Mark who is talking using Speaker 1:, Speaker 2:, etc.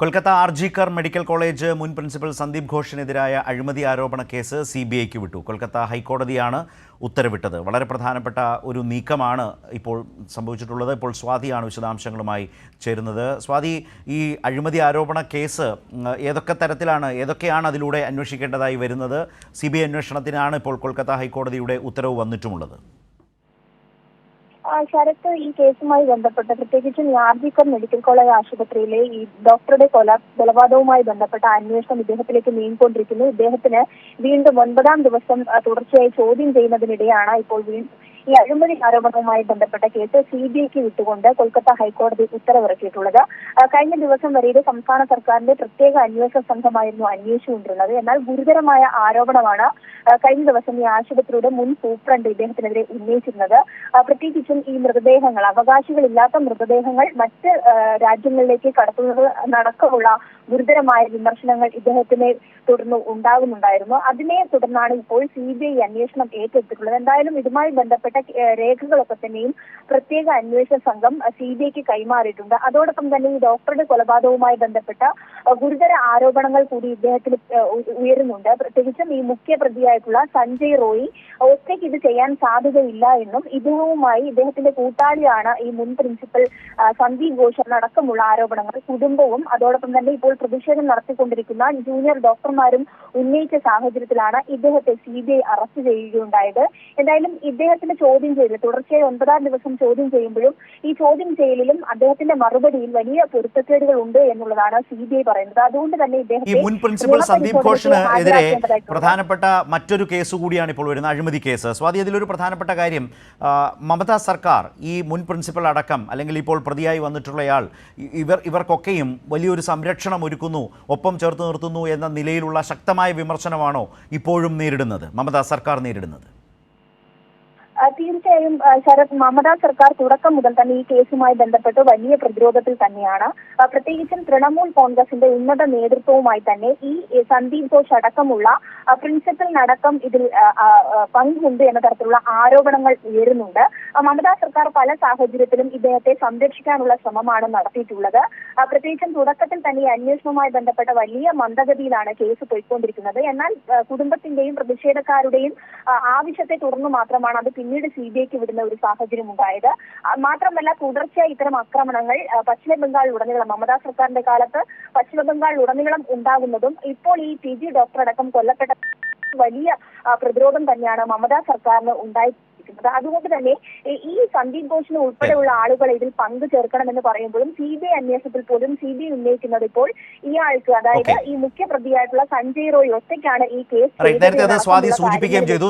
Speaker 1: Kolkata RG Kar medical college മുൻ principal Sandeep ഘോഷിനെതിരായ അഴിമതി ആരോപണ കേസ് സി ബി ഐക്ക് വിട്ടു. കൊൽക്കത്ത ഹൈക്കോടതിയാണ് ഉത്തരവിട്ടത്. വളരെ പ്രധാനപ്പെട്ട ഒരു നീക്കമാണ് ഇപ്പോൾ സംഭവിച്ചിട്ടുള്ളത്. ഇപ്പോൾ സ്വാതിയാണ് വിശദാംശങ്ങളുമായി ചേരുന്നത്. സ്വാതി ഈ അഴിമതി ആരോപണ കേസ് ഏതൊക്കെ തരത്തിലാണ് ഏതൊക്കെയാണ് അതിലൂടെ അന്വേഷിക്കേണ്ടതായി വരുന്നത്? സി ബി ഐ അന്വേഷണത്തിനാണ് ഇപ്പോൾ കൊൽക്കത്ത ഹൈക്കോടതിയുടെ ഉത്തരവ് വന്നിട്ടുമുള്ളത്.
Speaker 2: ശരത്ത് ഈ കേസുമായി ബന്ധപ്പെട്ട് പ്രത്യേകിച്ചും യാർജിക്കർ മെഡിക്കൽ കോളേജ് ആശുപത്രിയിലെ ഈ ഡോക്ടറുടെ കൊല കൊലപാതകവുമായി ബന്ധപ്പെട്ട അന്വേഷണം ഇദ്ദേഹത്തിലേക്ക് നീങ്ങിക്കൊണ്ടിരിക്കുന്നു. ഇദ്ദേഹത്തിന് വീണ്ടും ഒൻപതാം ദിവസം തുടർച്ചയായി ചോദ്യം ചെയ്യുന്നതിനിടെയാണ് ഇപ്പോൾ വീ- ഈ അഴിമതി ആരോപണവുമായി ബന്ധപ്പെട്ട കേസ് സി ബി ഐക്ക് വിട്ടുകൊണ്ട് കൊൽക്കത്ത ഹൈക്കോടതി ഉത്തരവിറക്കിയിട്ടുള്ളത്. കഴിഞ്ഞ ദിവസം വരെ ഇത് സംസ്ഥാന സർക്കാരിന്റെ പ്രത്യേക അന്വേഷണ സംഘമായിരുന്നു അന്വേഷിച്ചുകൊണ്ടിരുന്നത്. എന്നാൽ ഗുരുതരമായ ആരോപണമാണ് കഴിഞ്ഞ ദിവസം ഈ ആശുപത്രിയുടെ മുൻ സൂപ്രണ്ട് ഇദ്ദേഹത്തിനെതിരെ ഉന്നയിച്ചിരുന്നത്. പ്രത്യേകിച്ചും ഈ മൃതദേഹങ്ങൾ അവകാശികളില്ലാത്ത മൃതദേഹങ്ങൾ മറ്റ് രാജ്യങ്ങളിലേക്ക് കടത്തുന്നത് അടക്കമുള്ള ഗുരുതരമായ വിമർശനങ്ങൾ ഇദ്ദേഹത്തിനെ തുടർന്ന് ഉണ്ടാകുന്നുണ്ടായിരുന്നു. അതിനെ തുടർന്നാണ് ഇപ്പോൾ സി ബി ഐ അന്വേഷണം ഏറ്റെടുത്തിട്ടുള്ളത്. എന്തായാലും ഇതുമായി ബന്ധപ്പെട്ട ഏഹ്, രേഖകളൊക്കെ തന്നെയും പ്രത്യേക അന്വേഷണ സംഘം സി ബി ഐക്ക് കൈമാറിയിട്ടുണ്ട്. അതോടൊപ്പം തന്നെ ഈ ഡോക്ടറുടെ കൊലപാതകവുമായി ബന്ധപ്പെട്ട ഗുരുതര ആരോപണങ്ങൾ കൂടി ഇദ്ദേഹത്തിന് ഉയരുന്നുണ്ട്. പ്രത്യേകിച്ചും ഈ മുഖ്യ പ്രതിയായിട്ടുള്ള സഞ്ജയ് റോയി ഒറ്റയ്ക്ക് ഇത് ചെയ്യാൻ സാധ്യതയില്ല എന്നും ഇദ്ദേഹവുമായി ഇദ്ദേഹത്തിന്റെ കൂട്ടാളിയാണ് ഈ മുൻ പ്രിൻസിപ്പൽ സന്ദീപ് ഘോഷ് എന്നടക്കമുള്ള ആരോപണങ്ങൾ. കുടുംബവും അതോടൊപ്പം തന്നെ ഇപ്പോൾ പ്രതിഷേധം നടത്തിക്കൊണ്ടിരിക്കുന്ന ജൂനിയർ ഡോക്ടർമാരും ഉന്നയിച്ച സാഹചര്യത്തിലാണ് ഇദ്ദേഹത്തെ സി ബി ഐ അറസ്റ്റ് ചെയ്യുകയുണ്ടായത്. എന്തായാലും ഇദ്ദേഹത്തിന്റെ ചോദ്യം ചെയ്യൽ തുടർച്ചയായി ഒൻപതാം ദിവസം ചോദ്യം ചെയ്യുമ്പോഴും ഈ ചോദ്യം ചെയ്യലിലും അദ്ദേഹത്തിന്റെ മറുപടിയിൽ വലിയ പൊരുത്തക്കേടുകൾ ഉണ്ട് എന്നുള്ളതാണ് സി ബി ഐ പറയുന്നത്. അതുകൊണ്ട് തന്നെ
Speaker 1: ഇദ്ദേഹം
Speaker 2: ഇദ്ദേഹത്തെ
Speaker 1: മുൻ പ്രിൻസിപ്പൽ സന്ദീപ് ഘോഷിന് എതിരെ പ്രധാനപ്പെട്ട മറ്റൊരു കേസ് കൂടിയാണ് ഇപ്പോൾ വരുന്ന അഴിമതി കേസ്. സ്വാതി അതിലൊരു പ്രധാനപ്പെട്ട കാര്യം മമത സർക്കാർ ഈ മുൻ പ്രിൻസിപ്പൽ അടക്കം അല്ലെങ്കിൽ ഇപ്പോൾ പ്രതിയായി വന്നിട്ടുള്ളയാൾ ഇവർ ഇവർക്കൊക്കെയും വലിയൊരു സംരക്ഷണം ഒരുക്കുന്നു ഒപ്പം ചേർത്ത് നിർത്തുന്നു എന്ന നിലയിലുള്ള ശക്തമായ വിമർശനമാണോ ഇപ്പോഴും നേരിടുന്നത് മമതാ സർക്കാർ നേരിടുന്നത്?
Speaker 2: തീർച്ചയായും ശരത് മമതാ സർക്കാർ തുടക്കം മുതൽ തന്നെ ഈ കേസുമായി ബന്ധപ്പെട്ട് വലിയ പ്രതിരോധത്തിൽ തന്നെയാണ്. പ്രത്യേകിച്ചും തൃണമൂൽ കോൺഗ്രസിന്റെ ഉന്നത നേതൃത്വവുമായി തന്നെ ഈ സന്ദീപ് ഘോഷ് അടക്കമുള്ള പ്രിൻസിപ്പലിനടക്കം ഇതിൽ പങ്കുണ്ട് എന്ന തരത്തിലുള്ള ആരോപണങ്ങൾ ഉയരുന്നുണ്ട്. മമതാ സർക്കാർ പല സാഹചര്യത്തിലും ഇദ്ദേഹത്തെ സംരക്ഷിക്കാനുള്ള ശ്രമമാണ് നടത്തിയിട്ടുള്ളത്. പ്രത്യേകിച്ചും തുടക്കത്തിൽ തന്നെ ഈ അന്വേഷണവുമായി ബന്ധപ്പെട്ട വലിയ മന്ദഗതിയിലാണ് കേസ് പോയിക്കൊണ്ടിരിക്കുന്നത്. എന്നാൽ കുടുംബത്തിന്റെയും പ്രതിഷേധക്കാരുടെയും ആവശ്യത്തെ തുടർന്ന് മാത്രമാണ് അത് പിന്നീട് സി ബി ഐക്ക് വിടുന്ന ഒരു സാഹചര്യം ഉണ്ടായത്. മാത്രമല്ല തുടർച്ചയായി ഇത്തരം ആക്രമണങ്ങൾ പശ്ചിമ ബംഗാളിൽ ബംഗാളിലുടനീളം മമതാ സർക്കാരിന്റെ കാലത്ത് പശ്ചിമ ബംഗാളിലുടനീളം ഉണ്ടാകുന്നതും ഇപ്പോൾ ഈ പി ജി ഡോക്ടർ അടക്കം കൊല്ലപ്പെട്ട വലിയ പ്രതിരോധം തന്നെയാണ് മമതാ സർക്കാരിന് ഉണ്ടായി അതുകൊണ്ട് തന്നെ ഈ- സന്ദീപ് ഘോഷിന് ഉൾപ്പെടെയുള്ള ആളുകൾ ഇതിൽ പങ്കു ചേർക്കണമെന്ന് പറയുമ്പോഴും സി ബി ഐ അന്വേഷണത്തിൽ പോലും സി ബി ഐ ഉന്നയിക്കുന്നത് ഇപ്പോൾ ഇയാൾക്ക് അതായത് ഈ മുഖ്യ പ്രതിയായിട്ടുള്ള സഞ്ജയ് റോയ് ഒറ്റയ്ക്കാണ് ഈ കേസ്
Speaker 1: നേരത്തെ സ്വാതി സൂചിപ്പിക്കുകയും ചെയ്തു.